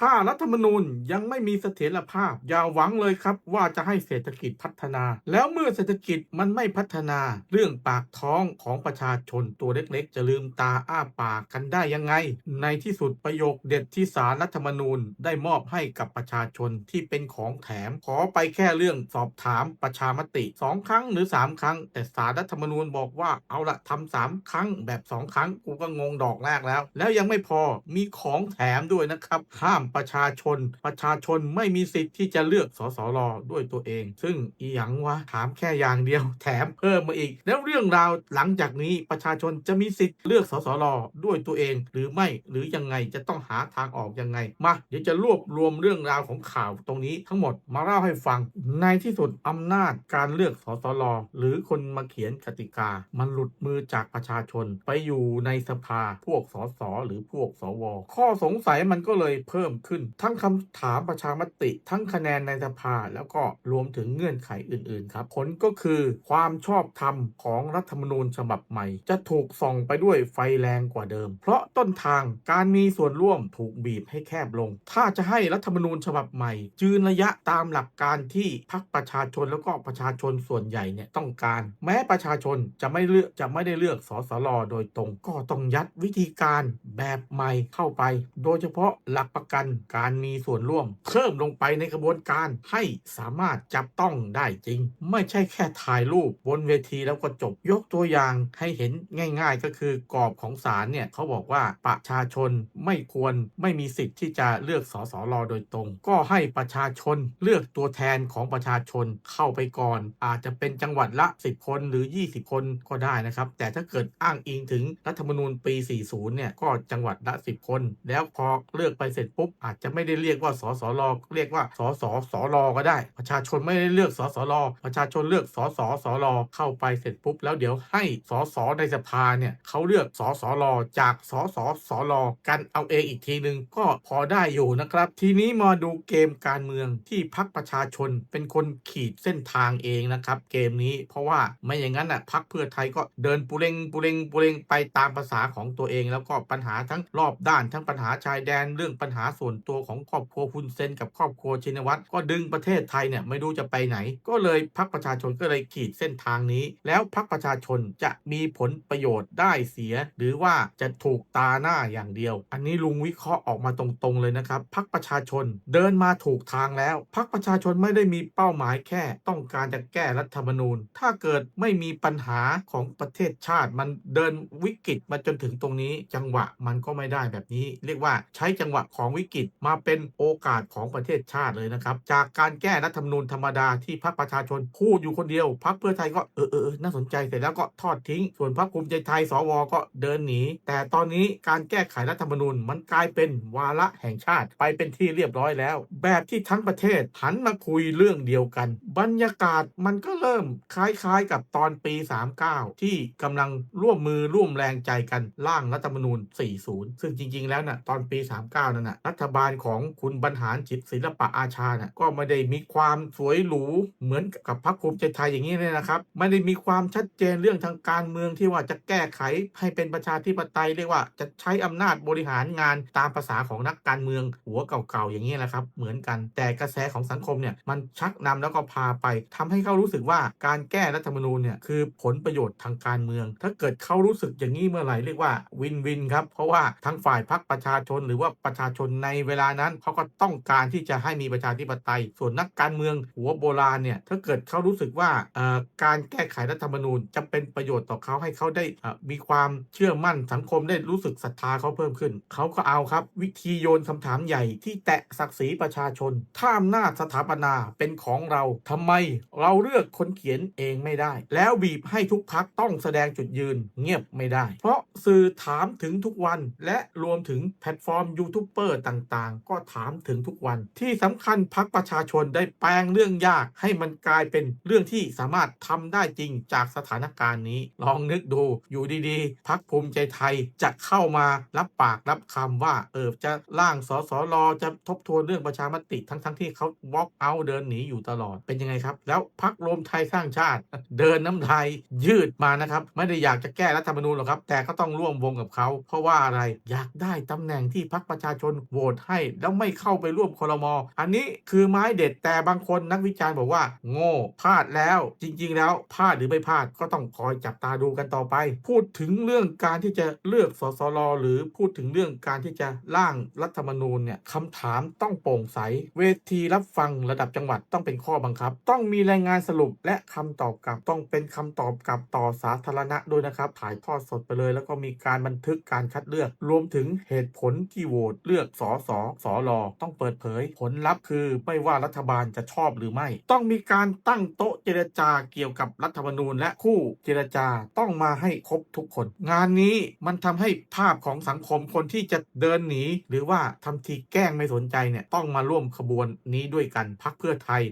ถ้ารัฐธรรมนูญยังไม่มีเสถียรภาพ อย่าหวังเลยครับว่าจะให้เศรษฐกิจพัฒนา แล้วเมื่อเศรษฐกิจมันไม่พัฒนา เรื่องปากท้องของประชาชนตัวเล็กๆ จะลืมตาอ้าปากกันได้ยังไง ในที่สุดประโยคเด็ดที่สารรัฐธรรมนูญได้มอบให้กับประชาชนที่เป็นของแถม ขอไปแค่เรื่องสอบถามประชามติสองครั้งหรือสามครั้ง แต่สารรัฐธรรมนูญบอกว่าเอาละทำสามครั้งแบบสองครั้งกูก็งงดอกแรกแล้ว แล้วยังไม่พอมีของแถมด้วยนะครับห้ามประชาชน ประชาชนไม่มีสิทธิ์ที่จะเลือกสสรด้วยตัวเอง ซึ่งอีหยังวะถามแค่อย่างเดียว แถมเพิ่มมาอีก แล้วเรื่องราวหลังจากนี้ประชาชนจะมีสิทธิ์เลือกสสรด้วยตัวเอง หรือไม่หรือยังไงจะต้องหาทางออกยังไงมาเดี๋ยวจะรวบรวมเรื่องราวของข่าวตรงนี้ทั้งหมดมาเล่าให้ฟัง ในที่สุดอำนาจการเลือกสสรหรือคนมาเขียนกติกา มันหลุดมือจากประชาชน ไปอยู่ในสภาพวกสสหรือพวกสว ข้อสงสัยมันก็เลยเพิ่มขึ้น ทั้งคำถามประชามติ ทั้งคะแนนในสภา แล้วก็รวมถึงเงื่อนไขอื่นๆ ครับ ผลก็คือความชอบธรรมของรัฐธรรมนูญฉบับใหม่ จะถูกส่องไปด้วยไฟแรงกว่าเดิม เพราะต้นทางการมีส่วนร่วมถูกบีบให้แคบลง ถ้าจะให้รัฐธรรมนูญฉบับใหม่ยืนระยะตามหลักการที่พรรคประชาชนแล้วก็ประชาชนส่วนใหญ่เนี่ยต้องการ แม้ประชาชนจะไม่เลือกจะไม่ได้เลือกสสรโดยตรงก็ต้องยัดวิธีการแบบใหม่เข้าไป โดยเฉพาะหลักประกันการมีส่วนร่วมเพิ่มลงไปในกระบวนการให้สามารถจับต้องได้จริง ไม่ใช่แค่ถ่ายรูปบนเวทีแล้วก็จบยกตัวอย่างให้เห็นง่าย ๆ ก็คือกรอบของศาลเนี่ยเขาบอกว่าประชาชนไม่ควรไม่มีสิทธิ์ที่จะเลือกสสรโดยตรง ก็ให้ประชาชนเลือกตัวแทนของประชาชนเข้าไปก่อน อาจจะเป็นจังหวัดละ 10 คนหรือ 20 คนก็ได้นะครับ แต่ถ้าเกิดอ้างอิงถึงรัฐธรรมนูญปี 40 เนี่ยก็จังหวัดละ 10 คน แล้วพอเลือกไปเสร็จปุ๊บอาจจะไม่ได้เรียกว่าสสรเรียกว่าสสสรก็ได้ ประชาชนไม่ได้เลือกสสรประชาชนเลือกสสสรเข้าไปเสร็จปุ๊บแล้วเดี๋ยวให้สสในสภาเนี่ยเขาเลือกสสรจากสสสรกันเอาเองอีกทีหนึ่งก็พอได้อยู่นะครับ ทีนี้มาดูเกมการเมืองที่พักประชาชนเป็นคนขีดเส้นทางเองนะครับเกมนี้เพราะว่าไม่อย่างนั้นอะพักเพื่อไทยก็เดินปุเรงปุเรงปุเรงไปตามภาษาของตัวเอง แล้วก็ปัญหาทั้งรอบด้านทั้งปัญหาชายแดนเรื่องปัญหาส่วนตัวของครอบครัวคุณเซนกับครอบครัวชินวัตรก็ดึงประเทศไทยเนี่ยไม่รู้จะไปไหน ก็เลยพักประชาชนก็เลยขีดเส้นทางนี้ แล้วพักประชาชนจะมีผลประโยชน์ได้เสีย หรือว่าจะถูกตาหน้าอย่างเดียว อันนี้ลุงวิเคราะห์ออกมาตรงๆเลยนะครับพักประชาชนเดินมาถูกทางแล้วพักประชาชนไม่ได้มีเป้าหมายแค่ ต้องการจะแก้รัฐธรรมนูญ ถ้าเกิดไม่มีปัญหาของประเทศชาติ มันเดินวิกฤตมาจนถึงตรงนี้ จังหวะมันก็ไม่ได้แบบนี้ เรียกว่าใช้จังหวะของวิกฤตมาเป็นโอกาสของประเทศชาติเลยนะครับ จากการแก้รัฐธรรมนูญธรรมดาที่พรรคประชาชนพูดอยู่คนเดียวพรรคเพื่อไทยก็เออเออน่าสนใจเสร็จแล้วก็ทอดทิ้ง ส่วนพรรคภูมิใจไทยสวก็เดินหนีแต่ตอนนี้การแก้ไขรัฐธรรมนูญมันกลายเป็นวาระแห่งชาติ ไปเป็นที่เรียบร้อยแล้ว แบบที่ทั้งประเทศหันมาคุยเรื่องเดียวกัน บรรยากาศมันก็เริ่มคล้ายๆกับตอนปี 39 ที่กำลังร่วมมือร่วมแรงใจกันร่างรัฐธรรมนูญ 40 ซึ่งจริง ๆ แล้วนะ่ะตอนปี 39 นั่นนะ่ะรัฐบาลของคุณบรรหารจิตศิลปะอาชาน่ะก็ไม่ได้มีความสวยหรูเหมือนกับพรรคภูมิใจไทยอย่างนี้เลยนะครับ ไม่ได้มีความชัดเจนเรื่องทางการเมืองที่ว่าจะแก้ไขให้เป็นประชาธิปไตยเรียกว่าจะใช้อำนาจบริหารงานตามภาษาของนักการเมือง หัวเก่าๆอย่างนี้แหละครับ เหมือนกันแต่กระแสของสังคมเนี่ยมันชักนำแล้วก็พาไปทำให้เขารู้สึกว่าการแก้รัฐธรรมนูญเนี่ยคือผลประโยชน์ทางการเมือง ถ้าเกิดเขารู้สึกอย่างนี้เมื่อไหร่เรียกว่าวินวินครับเพราะว่าทั้งฝ่ายพรรคประชาชนหรือว่าประชาชนในเวลานั้นเขาก็ต้องการที่จะให้มีประชาธิปไตย ส่วนนักการเมืองหัวโบราณเนี่ยถ้าเกิดเขารู้สึกว่าการแก้ไขรัฐธรรมนูญจะเป็นประโยชน์ต่อเขาให้เขาได้มีความเชื่อมั่นสังคมได้รู้สึกศรัทธาเขาเพิ่มขึ้น เขาก็เอาครับ วิธีโยนคำถามใหญ่ที่แตะศักดิ์ศรีประชาชน ถ้าอำนาจสถาปนาเป็นของเราทำไมเราเลือกคนเขียนเองไม่ได้ แล้วบีบให้ทุกพักต้องแสดงจุดยืนเงียบไม่ได้ เพราะสื่อถามถึงทุกวันและรวมถึงแพลตฟอร์มยูทูบเบอร์ต่างๆ ก็ถามถึงทุกวัน ที่สำคัญพักประชาชนได้แปลงเรื่องยาก ให้มันกลายเป็นเรื่องที่สามารถทำได้จริงจากสถานการณ์นี้ ลองนึกดูอยู่ดีๆ พักภูมิใจไทยจะเข้ามารับปากรับคำว่าเออจะร่างสสรจะทบทวนเรื่องประชามติทั้งๆที่เขาวอล์กเอาเดินหนีอยู่ตลอดเป็นยังไงครับ แล้วพักรวมไทยสร้างชาติ เดินน้ำลายยืดมานะครับ ไม่ได้อยากจะแก้รัฐธรรมนูญหรอกครับ แต่ก็ต้องร่วมวงกับเขา เพราะว่าอะไรอยากได้ตำแหน่งที่พักประชาชนโหวตให้แล้วไม่เข้าไปร่วมคอรมออันนี้คือไม้เด็ดแต่บางคนนักวิจารณ์บอกว่า โง่พลาดแล้ว จริง ๆ แล้วพลาดหรือไม่พลาดก็ต้องคอยจับตาดูกันต่อไป พูดถึงเรื่องการที่จะเลือกสสรหรือพูดถึงเรื่องการที่จะร่างรัฐธรรมนูญเนี่ยคำถามต้องโปร่งใส เวทีรับฟังระดับจังหวัดต้องเป็นข้อบังคับ ต้องมีรายงานสรุปและคำตอบกลับต้องเป็นคำตอบกลับต่อสาธารณะด้วยนะครับ ถ่ายทอดสดไปเลย แล้วก็มีการบันทึกการคัดเลือก รวมถึงเหตุผลที่โหวตเลือกสอสอสอรอต้องเปิดเผย ผลลัพธ์คือไม่ว่ารัฐบาลจะชอบหรือไม่ ต้องมีการตั้งโต๊ะเจรจาเกี่ยวกับรัฐธรรมนูญ และคู่เจรจาต้องมาให้ครบทุกคน งานนี้มันทำให้ภาพของสังคมคนที่จะเดินหนี หรือว่าทำทีแกล้งไม่สนใจเนี่ยต้องมาร่วมขบวนนี้ด้วยกันพักเพื่อไทย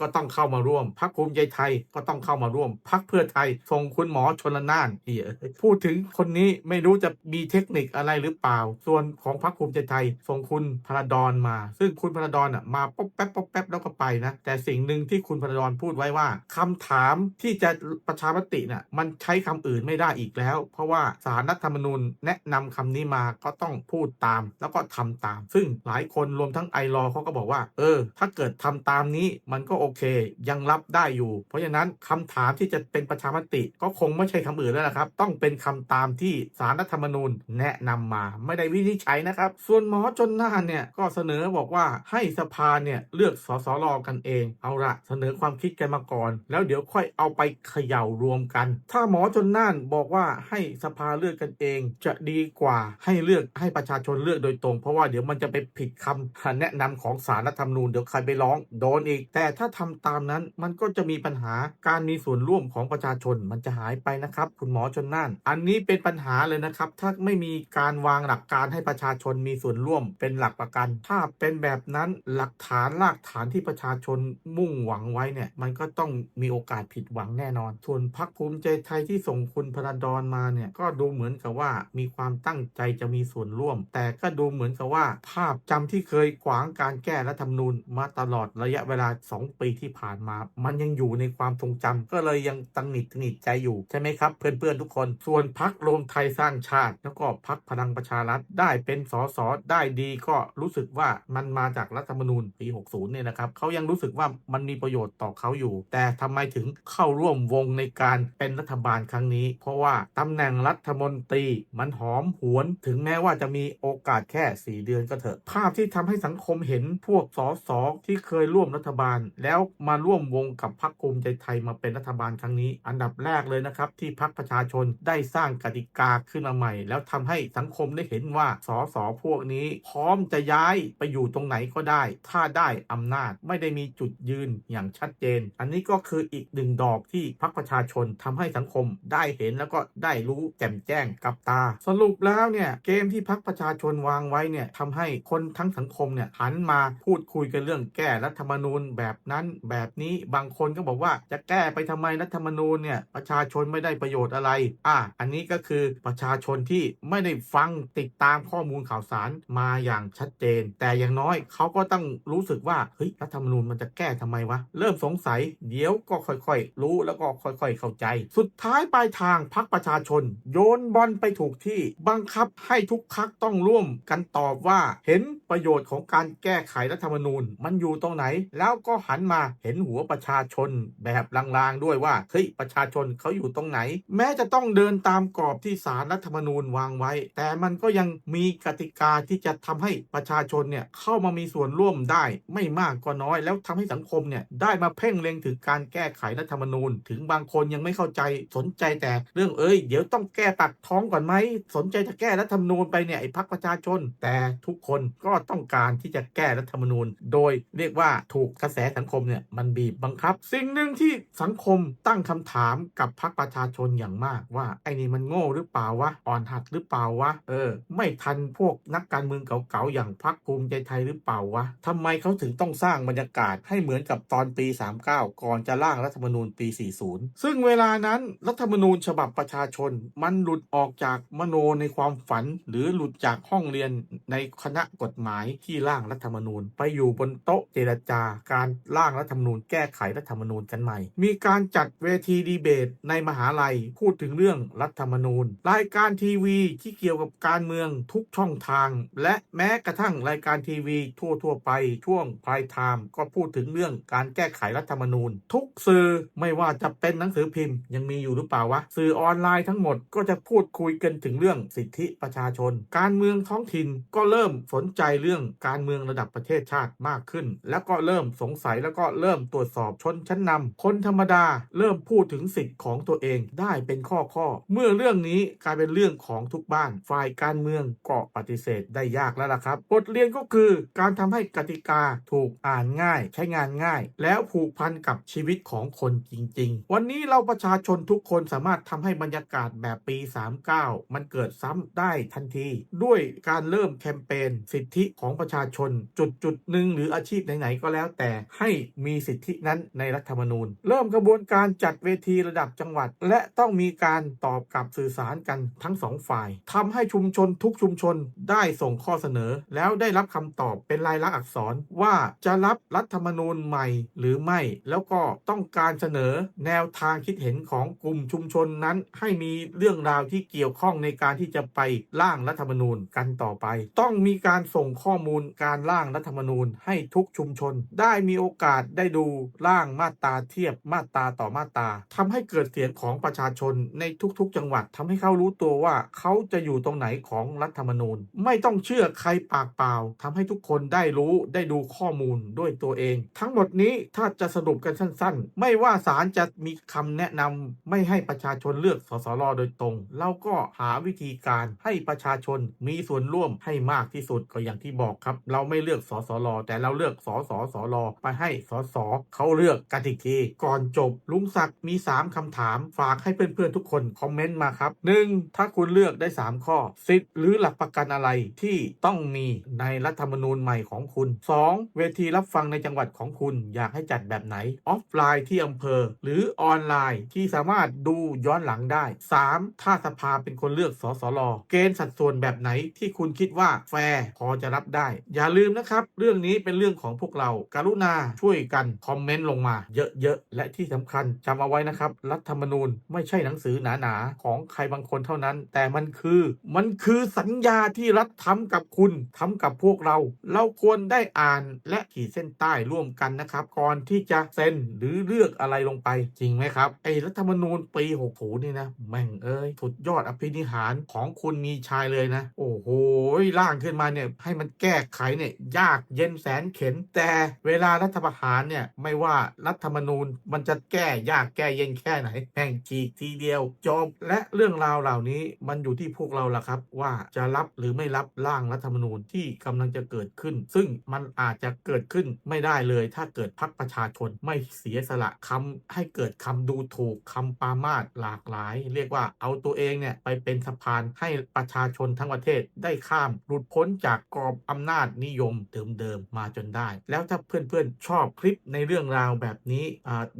ก็ต้องเข้ามาร่วมพักภูมิใจไทยก็ต้องเข้ามาร่วมพักเพื่อไทยส่งคุณหมอชนละนานเหี้ยพูดถึงคนนี้ไม่รู้จะมีเทคนิคอะไรหรือเปล่า ส่วนของพักภูมิใจไทยส่งคุณพระดอนมา ซึ่งคุณพระดอนอะมาป๊อบแป๊บป๊อบแป๊บแล้วก็ไปนะ แต่สิ่งหนึ่งที่คุณพระดอนพูดไว้ว่าคำถามที่จะประชามติน่ะมันใช้คำอื่นไม่ได้อีกแล้ว เพราะว่าสารรัฐธรรมนูญแนะนำคำนี้มาก็ต้องพูดตาม แล้วก็ทำตาม ซึ่งหลายคนรวมทั้งไอรอเขาก็บอกว่า เออ ถ้าเกิดทำตามนี้มันก็โอเค ยังรับได้อยู่ เพราะฉะนั้นคำถามที่จะเป็นประชามติก็คงไม่ใช่คำอื่นแล้วนะครับ ต้องเป็นคำตามที่สารรัฐธรรมนูญแนะนำมา ไม่ได้วินิจฉัยนะครับ ส่วนหมอจนน่านเนี่ยก็เสนอบอกว่าให้สภาเนี่ยเลือกสสรกันเอง เอาละเสนอความคิดกันมาก่อน แล้วเดี๋ยวค่อยเอาไปเขย่ารวมกัน ถ้าหมอจนน่านบอกว่าให้สภาเลือกกันเอง จะดีกว่าให้เลือกให้ประชาชนเลือกโดยตรง เพราะว่าเดี๋ยวมันจะไปผิดคำแนะนำของสารรัฐธรรมนูญเดี๋ยวใครไปร้องโดนอีก แต่ถ้าทำตามนั้นมันก็จะมีปัญหาการมีส่วนร่วมของประชาชนมันจะหายไปนะครับ คุณหมอชนน่าน อันนี้เป็นปัญหาเลยนะครับ ถ้าไม่มีการวางหลักการให้ประชาชนมีส่วนร่วมเป็นหลักประกัน ถ้าเป็นแบบนั้นหลักฐานรากฐานที่ประชาชนมุ่งหวังไว้เนี่ยมันก็ต้องมีโอกาสผิดหวังแน่นอน ส่วนพักภูมิใจไทยที่ส่งคุณพระดอนมาเนี่ยก็ดูเหมือนกับว่ามีความตั้งใจจะมีส่วนร่วม แต่ก็ดูเหมือนกับว่า ภาพจำที่เคยขวางการแก้รัฐธรรมนูญมาตลอดระยะเวลา 2 ปีที่ผ่านมา มันยังอยู่ในความทรงจำก็เลยยังตังหนิดตังหนิดใจอยู่ใช่ไหมครับ เพื่อนๆทุกคน ส่วนพักรวมไทยสร้างชาติ แล้วก็พักพลังประชารัฐได้เป็นสสได้ดีก็รู้สึกว่ามันมาจากรัฐธรรมนูญปี 60 เนี่ยนะครับเขายังรู้สึกว่ามันมีประโยชน์ต่อเขาอยู่ แต่ทำไมถึงเข้าร่วมวงในการเป็นรัฐบาลครั้งนี้ เพราะว่าตำแหน่งรัฐมนตรีมันหอมหวน ถึงแม้ว่าจะมีโอกาสแค่ 4 เดือนก็เถอะ ภาพที่ทำให้สังคมเห็นพวกสสที่เคยร่วมรัฐบาล แล้วมาร่วมวงกับพรรคภูมิใจไทยมาเป็นรัฐบาลครั้งนี้ อันดับแรกเลยนะครับที่พรรคประชาชนได้สร้างกติกาขึ้นมาใหม่ แล้วทำให้สังคมได้เห็นว่าสสพวกนี้พร้อ้อมจะย้ายไปอยู่ตรงไหนก็ได้ ถ้าได้อำนาจไม่ได้มีจุดยืนอย่างชัดเจน อันนี้ก็คืออีกหนึ่งดอกที่พรรคประชาชนทำให้สังคมได้เห็นแล้วก็ได้รู้แจ่มแจ้งกับตา สรุปแล้วเนี่ยเกมที่พรรคประชาชนวางไว้เนี่ยทำให้คนทั้งสังคมเนี่ยหันมาพูดคุยกันเรื่องแก้รัฐธรรมนูญแบบนั้นแบบนี้บางคนก็บอกว่าจะแก้ไปทำไมรัฐธรรมนูญเนี่ยประชาชนไม่ได้ประโยชน์อะไร อะอันนี้ก็คือประชาชนที่ไม่ได้ฟังติดตามข้อมูลข่าวสารมาอย่างชัดเจน แต่อย่างน้อยเขาก็ต้องรู้สึกว่าเฮ้ยรัฐธรรมนูญมันจะแก้ทำไมวะ เริ่มสงสัย เดี๋ยวก็ค่อยๆ รู้แล้วก็ค่อยๆ เข้าใจ สุดท้ายปลายทางพักประชาชน โยนบอลไปถูกที่บังคับให้ทุกพักต้องร่วมกันตอบว่า เห็นประโยชน์ของการแก้ไขรัฐธรรมนูญ มันอยู่ตรงไหน แล้วก็หันมาเห็นหัวประชาชนแบบลางๆด้วยว่าเฮ้ยประชาชนเขาอยู่ตรงไหน แม้จะต้องเดินตามกรอบที่สารรัฐธรรมนูญวางไว้ แต่มันก็ยังมีกติกาที่จะทำให้ประชาชนเนี่ยเข้ามามีส่วนร่วมได้ไม่มากก็น้อย แล้วทำให้สังคมเนี่ยได้มาเพ่งเล็งถึงการแก้ไขรัฐธรรมนูญ ถึงบางคนยังไม่เข้าใจสนใจแต่เรื่องเอ้ยเดี๋ยวต้องแก้ตัดท้องก่อนไหมสนใจจะแก้รัฐธรรมนูญไปเนี่ยไอ้พักประชาชน แต่ทุกคนก็ต้องการที่จะแก้รัฐธรรมนูญ โดยเรียกว่าถูกกระแสสังคมเนี่ยมันบีบบังคับ สิ่งหนึ่งที่สังคมตั้งคำถามกับพักประชาชนอย่างมากว่าไอ้นี่มันโง่หรือเปล่าวะอ่อนหัดหรือเปล่าวะเออ ไม่ทันพวกนักการเมืองเก่าๆอย่างพักภูมิใจไทยหรือเปล่าวะทำไมเขาถึงต้องสร้างบรรยากาศให้เหมือนกับตอนปี 39 ก่อนจะร่างรัฐธรรมนูญปี 40 ซึ่งเวลานั้นรัฐธรรมนูญฉบับประชาชน มันหลุดออกจากมโนในความฝัน หรือหลุดจากห้องเรียนในคณะกฎหมายที่ร่างรัฐธรรมนูญ ไปอยู่บนโต๊ะเจรจาการร่างรัฐธรรมนูญแก้ไขรัฐธรรมนูญกันใหม่ มีการจัดเวทีดีเบตในมหาลัยพูดถึงเรื่องรัฐธรรมนูญ รายการทีวีที่เกี่ยวกับการเมืองทุกช่องทาง และแม้กระทั่งรายการทีวีทั่วทั่ว ๆ ไปช่วงพายไทม์ก็พูดถึงเรื่องการแก้ไขรัฐธรรมนูญ ทุกสื่อไม่ว่าจะเป็นหนังสือพิมพ์ ยังมีอยู่หรือเปล่าวะ สื่อออนไลน์ทั้งหมดก็จะพูดคุยกันถึงเรื่องสิทธิประชาชน การเมืองท้องถิ่นก็เริ่มสนใจเรื่องการเมืองระดับประเทศชาติมากขึ้น แล้วก็เริ่มสงสัยแล้วก็เริ่มตรวจสอบชนชั้นนำคนธรรมดา เริ่มพูดถึงสิทธิของตัวเองได้เป็นข้อข้อ เมื่อเรื่องนี้กลายเป็นเรื่องของทุกบ้าน ฝ่ายการเมืองก็ปฏิเสธได้ยากแล้วล่ะครับ บทเรียนก็คือการทำให้กติกาถูกอ่านง่าย ใช้งานง่าย แล้วผูกพันกับชีวิตของคนจริง ๆ วันนี้เราประชาชนทุกคนสามารถทำให้บรรยากาศแบบปี 39 มันเกิดซ้ำได้ทันที ด้วยการเริ่มแคมเปญสิทธิของประชาชน จุดจุดหนึ่งหรืออาชีพไหนๆก็แล้วแต่ให้มีสิทธินั้นในรัฐธรรมนูญ เริ่มกระบวนการจัดเวทีระดับจังหวัด และต้องมีการตอบกลับสื่อสารกันทั้งสองฝ่ายทำให้ชุมชนทุกชุมชนได้ส่งข้อเสนอแล้วได้รับคำตอบเป็นลายลักษณ์อักษรว่าจะรับรัฐธรรมนูญใหม่หรือไม่ แล้วก็ต้องการเสนอแนวทางคิดเห็นของกลุ่มชุมชนนั้น ให้มีเรื่องราวที่เกี่ยวข้องในการที่จะไปร่างรัฐธรรมนูญกันต่อไป ต้องมีการส่งข้อมูลการร่างรัฐธรรมนูญให้ทุกชุมชน ได้มีโอกาสได้ดูร่างมาตราเทียบมาตราต่อมาตราทำให้เกิดเสียงของประชาชนในทุกๆ จังหวัดทำให้เขารู้ตัวว่าเขาจะอยู่ตรงไหนของรัฐธรรมนูญ ไม่ต้องเชื่อรปากเปล่าทำให้ทุกคนได้รู้ได้ดูข้อมูลด้วยตัวเอง ทั้งหมดนี้ถ้าจะสรุปกันสั้น ๆ ไม่ว่าศาลจะมีคำแนะนำไม่ให้ประชาชนเลือกสสรโดยตรง เราก็หาวิธีการให้ประชาชนมีส่วนร่วมให้มากที่สุดก็อย่างที่บอกครับ เราไม่เลือกสสรแต่เราเลือกสสสรไปให้สสเขาเลือกกันอีกทีก่อนจบลุงศักดิ์มี 3คำถาม ฝากให้เพื่อนๆทุกคนคอมเมนต์มาครับ 1. ถ้าคุณเลือกได้ 3 ข้อ สิทธิ์หรือหลักประกันอะไรที่ต้องมีในรัฐธรรมนูญใหม่ของคุณ 2. เวทีรับฟังในจังหวัดของคุณอยากให้จัดแบบไหน ออฟไลน์ที่อำเภอ หรือออนไลน์ที่สามารถดูย้อนหลังได้ 3. ถ้าสภาเป็นคนเลือกสสรเกณฑ์สัดส่วนแบบไหนที่คุณคิดว่าแฟร์พอจะรับได้ อย่าลืมนะครับ เรื่องนี้เป็นเรื่องของพวกเราการุณาช่วยกันคอมเมนต์ลงมาเยอะๆ และที่สำคัญจำเอาไว้นะครับ รัฐธรรมนูญไม่ใช่หนังสือหนาๆ ของใครบางคนเท่านั้น แต่มันคือ มันคือสัญญาที่รัฐทำกับคุณทำกับพวกเรา เราควรได้อ่านและขีดเส้นใต้ร่วมกันนะครับ ก่อนที่จะเซ็นหรือเลือกอะไรลงไปจริงไหมครับ ไอ้รัฐธรรมนูญปี60นี่นะแม่งเอ้ยสุดยอดอภินิหารของคุณมีชายเลยนะ โอ้โหร่างขึ้นมาเนี่ยให้มันแก้ไขเนี่ยยากเย็นแสนเข็น แต่เวลารัฐประหารเนี่ยไม่ว่ารัฐธรรมนูญมันจะแก้ยากแก้เย็นแค่ไหนแม่งฉีกทีเดียวจบและเรื่องราวเหล่านี้มันอยู่ที่พวกเราล่ะครับ ว่าจะรับหรือไม่รับร่างรัฐธรรมนูญที่กำลังจะเกิดขึ้น ซึ่งมันอาจจะเกิดขึ้นไม่ได้เลย ถ้าเกิดพักประชาชนไม่เสียสละคำให้เกิดคำดูถูกคำปามาสหลากหลาย เรียกว่าเอาตัวเองเนี่ยไปเป็นสะพานให้ประชาชนทั้งประเทศได้ข้ามหลุดพ้นจากกรอบอำนาจนิยมเดิมๆมาจนได้ แล้วถ้าเพื่อนๆชอบคลิปในเรื่องราวแบบนี้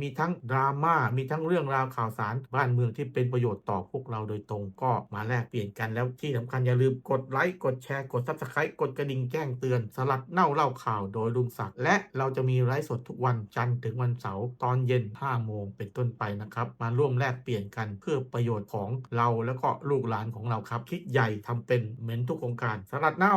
มีทั้งดราม่ามีทั้งเรื่องราวข่าวสารบ้านเมืองที่เป็นประโยชน์ต่อพวกเราโดยตรงก็มาแลกเปลี่ยนกันแล้วที่สำคัญอย่าลืมกดไลค์กดแชร์กด subscribe กดกระดิ่งแจ้งเตือนสลัดเน่าเล่าข่าวโดยลุงศักดิ์และเราจะมีไลฟ์สดทุกวันจันทร์ถึงวันเสาร์ตอนเย็น5โมงเป็นต้นไปนะครับ มาร่วมแลกเปลี่ยนกันเพื่อประโยชน์ของเราแล้วก็ลูกหลานของเราครับคิดใหญ่ทำเป็นเหมือนทุกโครงการสลัดเน่า